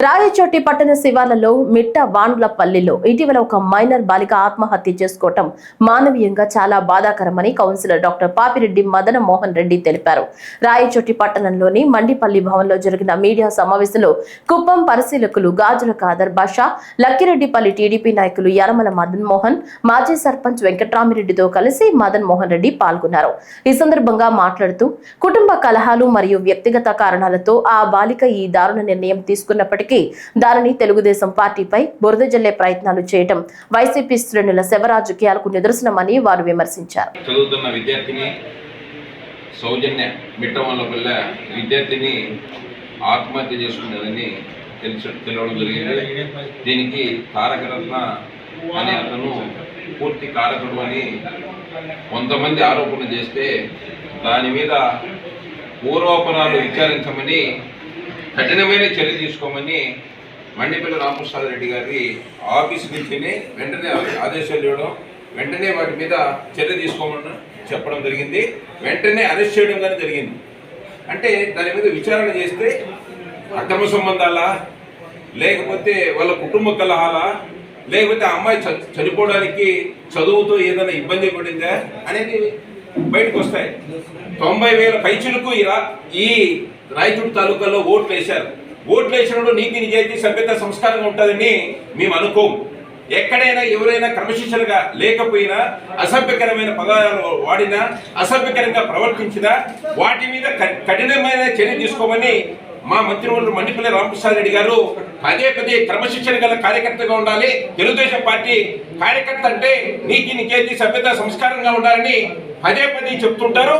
రాయచోటి పట్టణ శివార్లలో మిట్ట వాండ్లపల్లిలో ఇటీవల ఒక మైనర్ బాలిక ఆత్మహత్య చేసుకోవటం మానవీయంగా చాలా బాధాకరమని కౌన్సిలర్ డాక్టర్ పాపిరెడ్డి మదన మోహన్ రెడ్డి తెలిపారు. రాయచోటి పట్టణంలోని మండిపల్లి భవన్లో జరిగిన మీడియా సమావేశంలో కుప్పం పరిశీలకులు గాజుల ఖాదర్ బాషా లక్కిరెడ్డిపల్లి టీడీపీ నాయకులు యనమల మదన్ మోహన్ మాజీ సర్పంచ్ వెంకట్రామిరెడ్డితో కలిసి మదన్ మోహన్ రెడ్డి పాల్గొన్నారు. ఈ సందర్భంగా మాట్లాడుతూ కుటుంబ కలహాలు మరియు వ్యక్తిగత కారణాలతో ఆ బాలిక ఈ దారుణ నిర్ణయం తీసుకున్నప్పటికీ దానిని తెలుగుదేశం పార్టీపై బురద జల్లే ప్రయత్నాలు చేయటం వైసీపీ శ్రేణుల శవ రాజకీయాలకు నిదర్శనమని వారు విమర్శించారు. చదువుతున్న విద్యార్థిని సౌజన్య మిట్టవల్ల విద్యార్థిని ఆత్మహత్య చేసుకున్నదని తెలుసు తెలవడం జరిగింది. దీనికి తారకరత్న అనే అతను పూర్తి కారకుడు అని కొంతమంది ఆరోపణలు చేస్తే దాని మీద పూర్వాపరాలు విచారించమని కఠినమైన చర్య తీసుకోమని మండిపల్లి రామప్రసాద్ రెడ్డి గారి ఆఫీస్ నుంచినే వెంటనే ఆదేశాలు ఇవ్వడం వెంటనే వాటి మీద చర్య తీసుకోమని చెప్పడం జరిగింది. వెంటనే అరెస్ట్ చేయడం కానీ జరిగింది. అంటే దాని మీద విచారణ చేస్తే అక్రమ సంబంధాలా? లేకపోతే వాళ్ళ కుటుంబ కలహాలా? లేకపోతే అమ్మాయి చనిపోవడానికి చదువుతో ఏదైనా ఇబ్బంది పడిందా? అనేది బయటకు వస్తాయి. తొంభై వేల పైచులకు ఇలా ఈ రాయచూడు తాలూకాలో ఓట్లు వేశారు. ఓట్లు వేసినప్పుడు నీతి నిజాయితీ సభ్యత సంస్కారంగా ఉంటుందని మేము అనుకోం. ఎక్కడైనా ఎవరైనా క్రమశిక్షణగా లేకపోయినా అసభ్యకరమైన పదాలను వాడినా అసభ్యకరంగా ప్రవర్తించినా వాటి మీద కఠినమైన చర్య తీసుకోమని మా మంత్రివర్యులు మండిపల్లి రామకృష్ణ రెడ్డి గారు పదే పదే క్రమశిక్షణ గల కార్యకర్తగా ఉండాలి. తెలుగుదేశం పార్టీ కార్యకర్త అంటే నీతి నిజాయితీ సభ్యత సంస్కారంగా ఉండాలని పదే పదే చెప్తుంటారు.